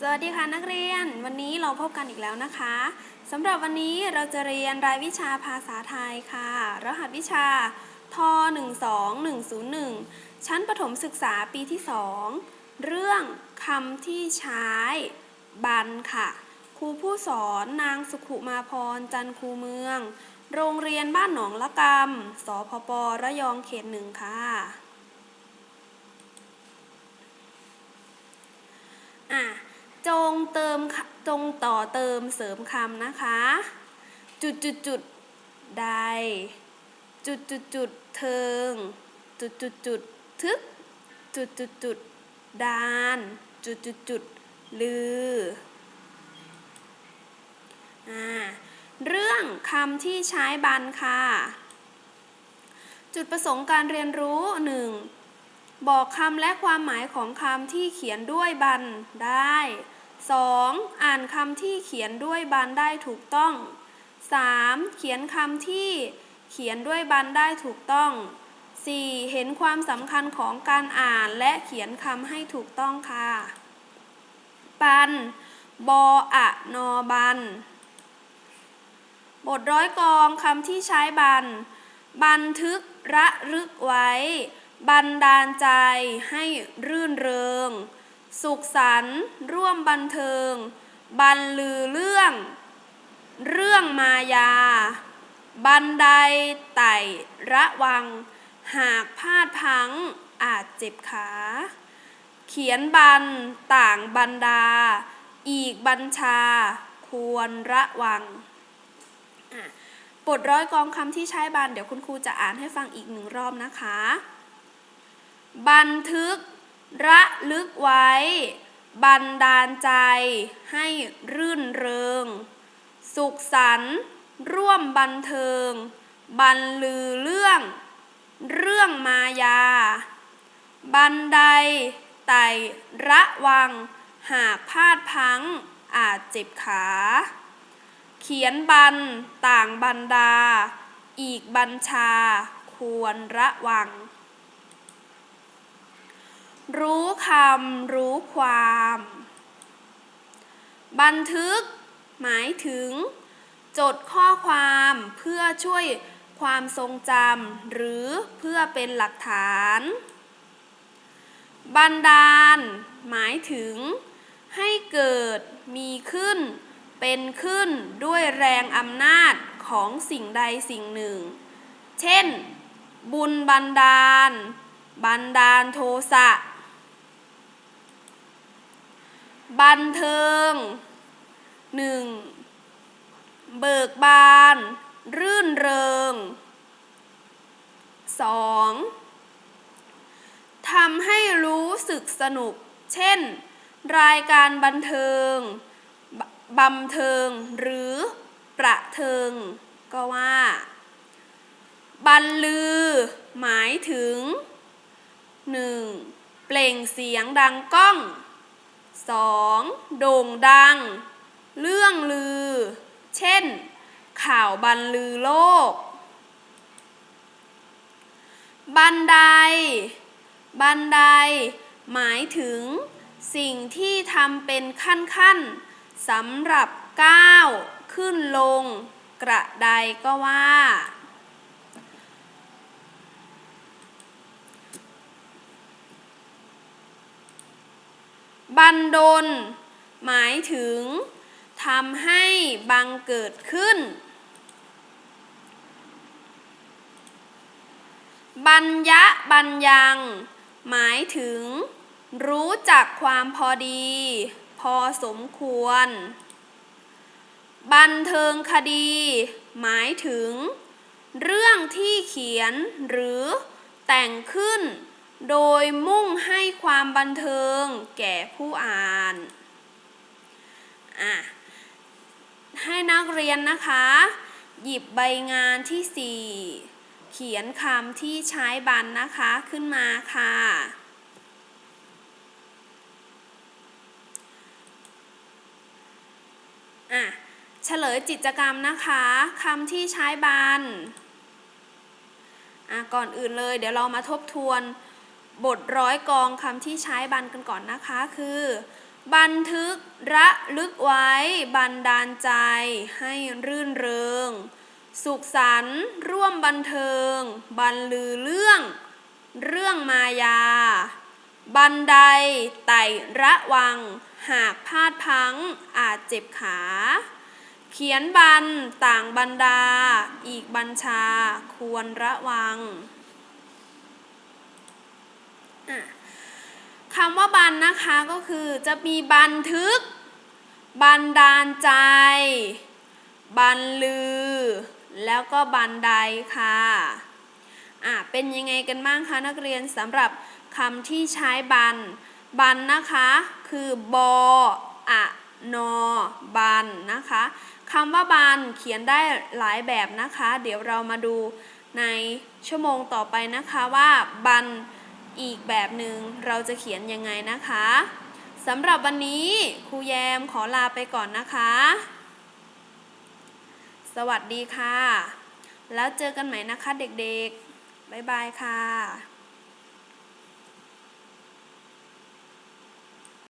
สวัสดีค่ะนักเรียน วันนี้เราพบกันอีกแล้วนะคะสำหรับวันนี้เราจะเรียนรายวิชาภาษาไทยค่ะ รหัสวิชาท12101 ชั้นประถมศึกษาปีที่ 2 เรื่องคำที่ใช้บันค่ะ ครูผู้สอนนางสุขุมาพรจันทร์คูเมือง โรงเรียนบ้านหนองละกำสพประยองเขตหนึ่งค่ะอะ จงเติมจงต่อเติมเสริมคำนะคะ จุดจุดจุดใด จุดจุดจุดเทิง จุดจุดจุดทึก จุดจุดจุดดาน จุดจุดจุดลืออ่าเรื่องคำที่ใช้บันค่ะ จุดประสงค์การเรียนรู้หนึ่งบอกคำและความหมายของคำที่เขียนด้วยบันได้ 2. อ่านคำที่เขียนด้วยบันได้ถูกต้อง 3. เขียนคำที่เขียนด้วยบันได้ถูกต้อง 4. เห็นความสำคัญของการอ่านและเขียนคำให้ถูกต้องค่ะบัน บออะนอบัน บทร้อยกรองคำที่ใช้บัน บันทึกระลึกไว้ บันดาลใจให้รื่นเริง สุขสันต์ร่วมบันเทิงบันลือเรื่อง เรื่องมายา บันไดไต่ระวัง หากพลาดพังอาจเจ็บขา เขียนบันต่างบรรดา อีกบัญชา ควรระวังอะบทร้อยกรองคำที่ใช้บัน เดี๋ยวคุณครูจะอ่านให้ฟังอีกหนึ่งรอบนะคะ บันทึก ระลึกไว้ บันดาลใจให้รื่นเริง สุขสันต์ร่วมบันเทิงบันลือเรื่อง เรื่องมายา บันไดไต่ระวัง หากพลาดพังอาจเจ็บขา เขียนบันต่างบรรดา อีกบัญชาควรระวัง รู้คำรู้ความ บันทึก หมายถึง จดข้อความเพื่อช่วยความทรงจำหรือเพื่อเป็นหลักฐาน บันดาล หมายถึง ให้เกิดมีขึ้น เป็นขึ้นด้วยแรงอำนาจของสิ่งใดสิ่งหนึ่ง เช่น บุญบันดาล บันดาลโทสะ บันเทิงหนึ่งเบิกบาน รื่นเริงสองทำให้รู้สึกสนุก เช่น รายการบันเทิงบบำเทิงหรือประเทิง ก็ว่า บันลือ หมายถึง 1. เปล่งเสียงดังก้อง 2. โด่งดัง เรื่องลือ เช่น ข่าวบันลือโลก บันได บันได หมายถึง สิ่งที่ทำเป็นขั้นๆสำหรับก้าวขึ้นลง กระไดก็ว่า บันดล หมายถึงทำให้บังเกิดขึ้น บัญญะบัญญัง หมายถึง รู้จักความพอดี พอสมควร บันเทิงคดี หมายถึง เรื่องที่เขียนหรือแต่งขึ้น โดยมุ่งให้ความบันเทิงแก่ผู้อ่านอะให้นักเรียนนะคะ หยิบใบงานที่ 4 เขียนคำที่ใช้บันนะคะขึ้นมาค่ะ อะ เฉลยกิจกรรมนะคะคำที่ใช้บัน อะ ก่อนอื่นเลย เดี๋ยวเรามาทบทวน บทร้อยกองคำที่ใช้บันกันก่อนนะคะคือ บันทึกระลึกไว้ บันดาลใจ ให้รื่นเริง สุขสันต์ร่วมบันเทิงบันลือเรื่อง เรื่องมายา บันไดไต่ระวัง หากพลาดพังอาจเจ็บขา เขียนบันต่างบรรดา อีกบัญชาควรระวัง คำว่าบันนะคะก็คือจะมีบันทึก บันดาลใจ บันลือ แล้วก็บันไดค่ะอะเป็นยังไงกันบ้างคะนักเรียนสำหรับคำที่ใช้บัน บันนะคะ คือบออะนอบันนะคะคำว่าบันเขียนได้หลายแบบนะคะ เดี๋ยวเรามาดูในชั่วโมงต่อไปนะคะว่าบัน อีกแบบหนึ่งเราจะเขียนยังไงนะคะสำหรับวันนี้ครูแยมขอลาไปก่อนนะคะ สวัสดีค่ะ แล้วเจอกันใหม่นะคะเด็กๆ บ๊ายบายค่ะ